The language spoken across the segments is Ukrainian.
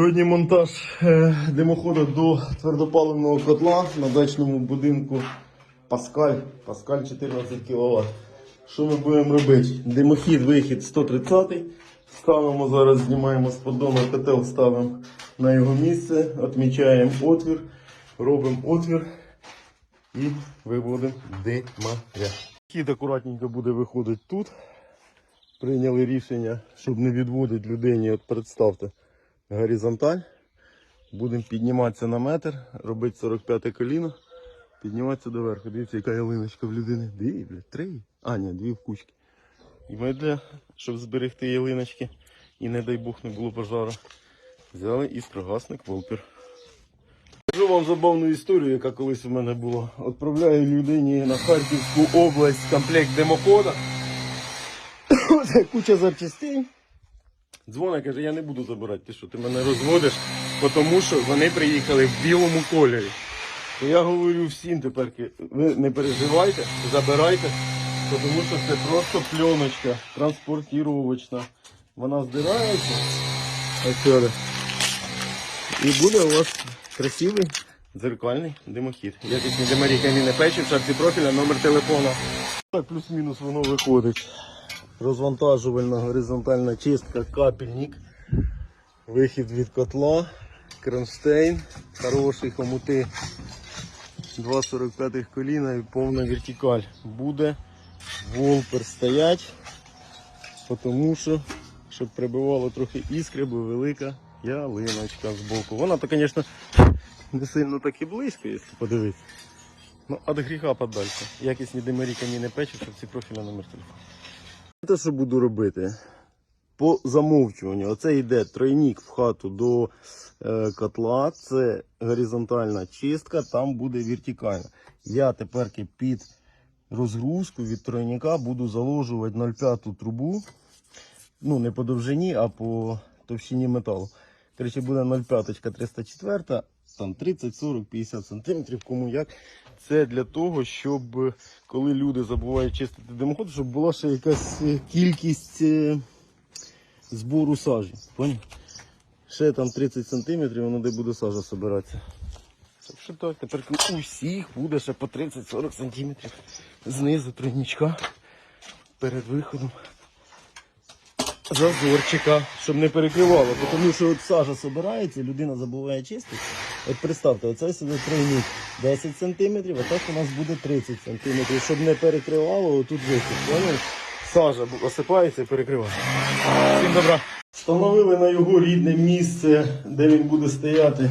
Сьогодні монтаж е, димоходу до твердопаливного котла на дачному будинку Паскаль. Паскаль 14 кВт. Що ми будемо робити? Димохід, вихід 130. Ставимо зараз, знімаємо з поддону котел, ставимо на його місце, відмічаємо отвір, робимо отвір і виводимо димаря. Хід акуратненько буде виходити тут. Прийняли рішення, щоб не відводити людині, от представте, горизонталь. Будемо підніматися на метр, робити 45 коліно, підніматися до верху. Дивіться, яка ялиночка в людини. Дві, блядь, три. А, ні, дві в кучки. І ми для, щоб зберегти ялиночки і не дай Бог не було пожару, взяли іскрогасник Волпер. Скажу вам забавну історію, яка колись у мене була. Відправляю людині на Харківську область комплект димохода. Оце куча запчастей. Дзвона каже, я не буду забирати, ти що, ти мене розводиш, тому що вони приїхали в білому кольорі. То я говорю всім тепер, ви не переживайте, забирайте, тому що це просто пленочка транспортіровочна. Вона здирається. Отсюда. І буде у вас красивий дзеркальний димохід. Якісні димарі камінне печі, в шапці профіля, номер телефона. Так, плюс-мінус воно виходить. Розвантажувальна горизонтальна чистка, капельник, вихід від котла, кронштейн, хороший хомути 2,45 коліна і повна вертикаль. Буде волпер стоять, тому що, щоб прибивало трохи іскри, бо велика ялиночка з боку. Вона то, звісно, не сильно так і близько, якщо подивитися. Ну, від гріха подальше. Якісні димарі камінне печі, щоб ці профілі номер телефону. Те, що буду робити? По замовчуванню. Оце йде тройник в хату до е, котла. Це горизонтальна чистка, там буде вертикальна. Я тепер під розгрузку від тройника буду заложувати 0,5 трубу. Ну, не по довжині, а по товщині металу. Коротше, буде 0,5 304, там 30, 40, 50 сантиметрів, кому як. Це для того, щоб коли люди забувають чистити димоход, щоб була ще якась е, кількість е, збору сажі. Поняв? Ще там 30 сантиметрів, воно де буде сажа збиратися. Так що так, тепер у всіх буде ще по 30-40 сантиметрів знизу тройничка перед виходом зазорчика, щоб не перекривало. Тому що от сажа собирається, людина забуває чистити. От представте, оце сюди тройник 10 см, а так у нас буде 30 см, щоб не перекривало отут висить. Сажа осипається і перекриває. Всім добра. Встановили на його рідне місце, де він буде стояти.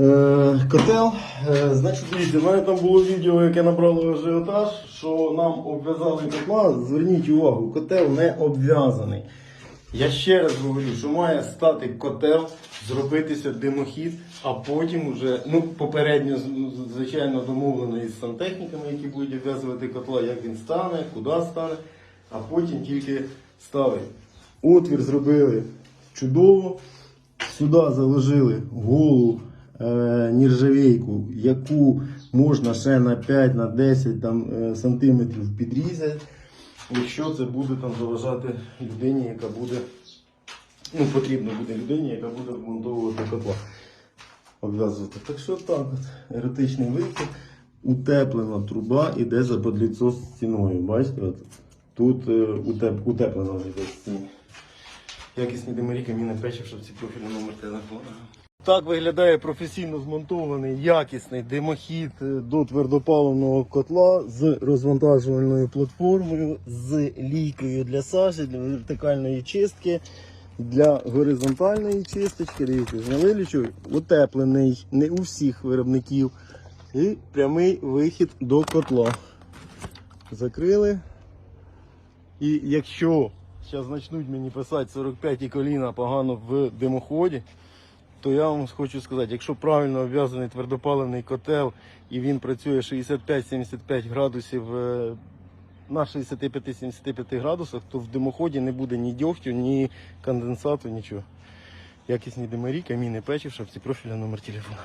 Е, Котел, Е, значить, дивіться, в мене там було відео, яке набрало ажіотаж, що нам обв'язали котла. Зверніть увагу, котел не обв'язаний. Я ще раз говорю, що має стати котел, зробитися димохід, а потім вже, ну, попередньо, звичайно, домовлено із сантехніками, які будуть обв'язувати котла, як він стане, куди стане, а потім тільки ставить. Отвір зробили чудово. Сюди заложили голу е, нержавейку, яку можна ще на 5 на 10 там, е, сантиметрів підрізати, якщо це буде там заважати людині, яка буде, ну потрібно буде людині, яка буде вмонтовувати котла. Обв'язувати. Так що так, еротичний вихід, утеплена труба іде за подліцо стіною. Бачите, тут е, утеп, утеплена йде стіні. Якісні димарі, камінне печі, щоб ці профільний номер телефону. Так виглядає професійно змонтований якісний димохід е, до твердопаливного котла з розвантажувальною платформою, з лійкою для сажі, для вертикальної чистки, для горизонтальної чисточки. Зняли лічу, утеплений, не у всіх виробників. І прямий вихід до котла. Закрили. І якщо зараз почнуть мені писати 45 і коліна погано в димоході, то я вам хочу сказати, якщо правильно обв'язаний твердопаливний котел і він працює 65-75 градусів е, на 65-75 градусах, то в димоході не буде ні дьогтю, ні конденсату, нічого. Якісні димарі, каміни печі, в шапці профіля номер телефону.